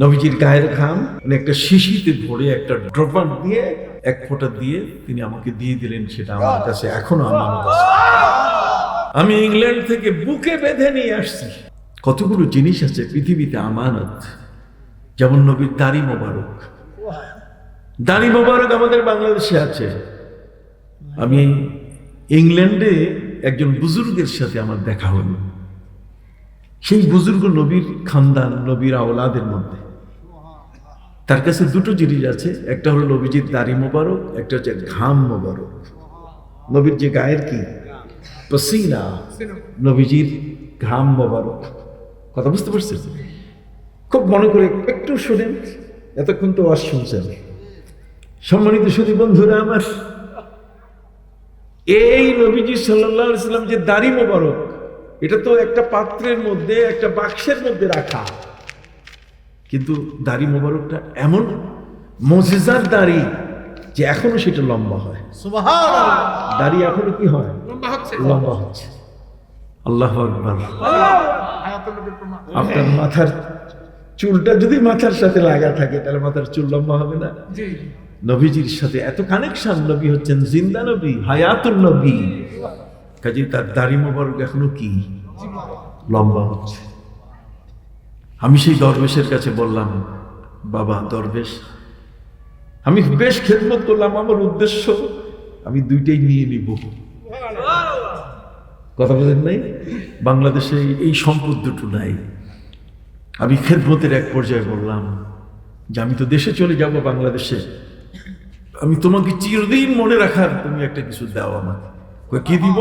নবীজির গায়ের ঘাম মানে একটা শিশিতে ভরে একটা ড্রপার দিয়ে এক ফোঁটা দিয়ে তিনি আমাকে দিয়ে দিলেন সেটা আমার কাছে এখনও আমার কাছে আমি ইংল্যান্ড থেকে বুকে বেঁধে নিয়ে আসছি। কতগুলো জিনিস আছে পৃথিবীতে আমানত। যেমন নবীর দাড়ি মোবারক। দাড়ি মোবারক আমাদের বাংলাদেশে আছে। আমি ইংল্যান্ডে একজন বুজুর্গের সাথে আমার দেখা হলো। সেই বুজুর্গ নবীর খানদান, নবীর আওলাদের মধ্যে। তার কাছে দুটো জিনিস আছে। একটা হলো নবীজির দাড়ি মোবারক, একটা হচ্ছে ঘাম মোবারক। নবীর যে গায়ের কি? পসিনা। নবীজির ঘাম মোবারক। কথা বুঝতে পারছেন? খুব মনে করে একটু শোনেন এতক্ষণ তো ওয়াজ শুনছেন। সম্মানিত সুদী বন্ধুরা আমার, এই নবীজি সাল্লাম যে দাড়ি মোবারক, এটা তো একটা পাত্রের মধ্যে, একটা বাক্সের মধ্যে রাখা। কিন্তু দাড়ি মোবারকটা এমন মজেজার দাড়ি যে এখনও সেটা লম্বা হয়। দাড়ি এখনও কি হয়? লম্বা হচ্ছে। আল্লাহ আকবার। আপনার মাথার চুলটা যদি মাথার সাথে লাগা থাকে তাহলে মাথার চুল লম্বা হবে না? জি। নবীজির সাথে এত কানেকশন নবী হচ্ছেন জিন্দা নবী হায়াতুল নবী। কাজে তার দাড়ি মোবারক এখনও কি? লম্বা হচ্ছে। আমি সেই দরবেশের কাছে বললাম, বাবা, দরবেশ, আমি বেশ খেদমত করলাম। আমার উদ্দেশ্য, আমি দুইটাই নিয়ে নিব। কথা বলেন নাই? বাংলাদেশে এই সম্পদ দুটো নাই। আমি খেদমতের এক পর্যায়ে বললাম যে, আমি তো দেশে চলে যাব বাংলাদেশে। আমি তোমাকে চিরদিন মনে রাখার তুমি একটা কিছু দাও আমাকে। কি দিব?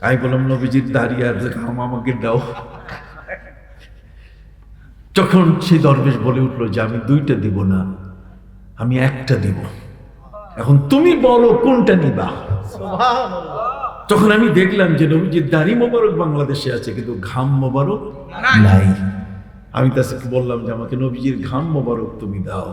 আমি বললাম, নবীজির দাঁড়িয়ে আর আমাকে দাও। তখন সেই দরবেশ বলে উঠল যে আমি দুইটা দিব না আমি একটা দিব। এখন তুমি বলো কোনটা নিবা? তখন আমি দেখলাম যে নবীজির দাড়ি মোবারক বাংলাদেশে আছে কিন্তু ঘাম মোবারক নাই। আমি তাকে বললাম যে আমাকে নবীজির ঘাম মোবারক তুমি দাও।